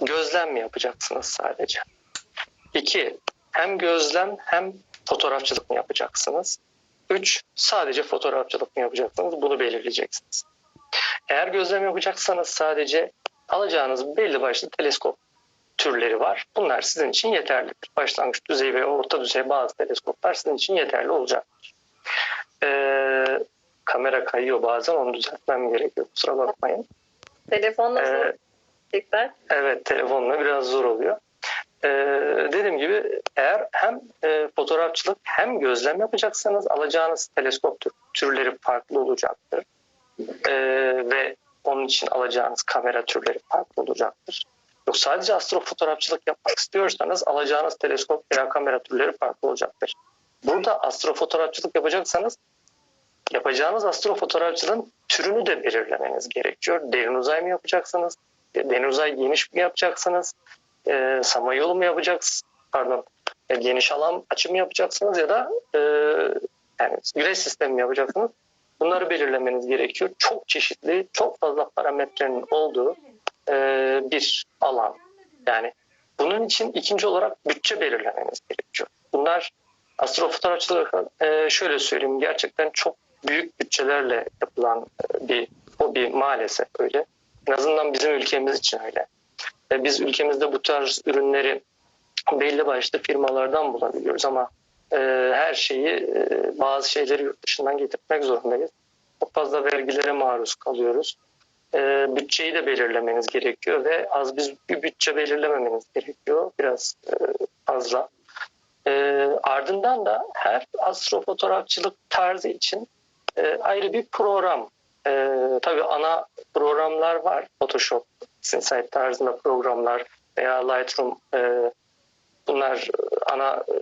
gözlem mi yapacaksınız sadece? İki, hem gözlem hem fotoğrafçılık mı yapacaksınız? Üç, sadece fotoğrafçılık mı yapacaksınız? Bunu belirleyeceksiniz. Eğer gözlem yapacaksanız sadece alacağınız belli başlı teleskop türleri var. Bunlar sizin için yeterlidir. Başlangıç düzey ve orta düzey bazı teleskoplar sizin için yeterli olacaktır. Ee, kamera kayıyor bazen onu düzeltmem gerekiyor kusura bakmayın. Telefonla Ee, tekrar. Evet telefonla biraz zor oluyor. Ee, dediğim gibi eğer hem e, fotoğrafçılık hem gözlem yapacaksanız alacağınız teleskop tür- türleri farklı olacaktır. Ee, ve onun için alacağınız kamera türleri farklı olacaktır. Yok sadece astrofotoğrafçılık yapmak istiyorsanız alacağınız teleskop veya kamera türleri farklı olacaktır. Burada astrofotoğrafçılık yapacaksanız yapacağınız astrofotoğrafçılığın türünü de belirlemeniz gerekiyor. Derin uzay mı yapacaksınız? Derin uzay geniş mi yapacaksınız? E, samanyolu mu yapacaksınız? Pardon. E, geniş alan açı mı yapacaksınız ya da e, yani güneş sistemi mi yapacaksınız? Bunları belirlemeniz gerekiyor. Çok çeşitli, çok fazla parametrenin olduğu e, bir alan. Yani bunun için ikinci olarak bütçe belirlemeniz gerekiyor. Bunlar astrofotoğrafçılık e, şöyle söyleyeyim gerçekten çok büyük bütçelerle yapılan e, bir hobi maalesef öyle. En azından bizim ülkemiz için öyle. E, biz ülkemizde bu tarz ürünleri belli başlı firmalardan bulabiliyoruz ama e, her şeyi e, bazı şeyleri yurt dışından getirmek zorundayız. Çok fazla vergilere maruz kalıyoruz. E, bütçeyi de belirlemeniz gerekiyor ve az bir, bir bütçe belirlememeniz gerekiyor. Biraz e, fazla. E, ardından da her astrofotoğrafçılık tarzı için e, ayrı bir program. E, tabii ana programlar var. Photoshop, Insight tarzında programlar veya Lightroom e, bunlar ana e,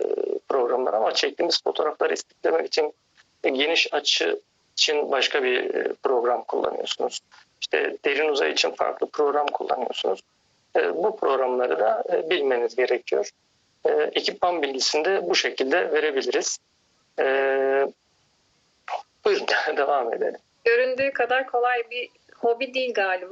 programlar ama çektiğimiz fotoğrafları istiflemek için e, geniş açı için başka bir e, program kullanıyorsunuz. İşte derin uzay için farklı program kullanıyorsunuz. E, bu programları da e, bilmeniz gerekiyor. E, ekipman bilgisini de bu şekilde verebiliriz. E, buyurun devam edelim. Göründüğü kadar kolay bir hobi değil galiba.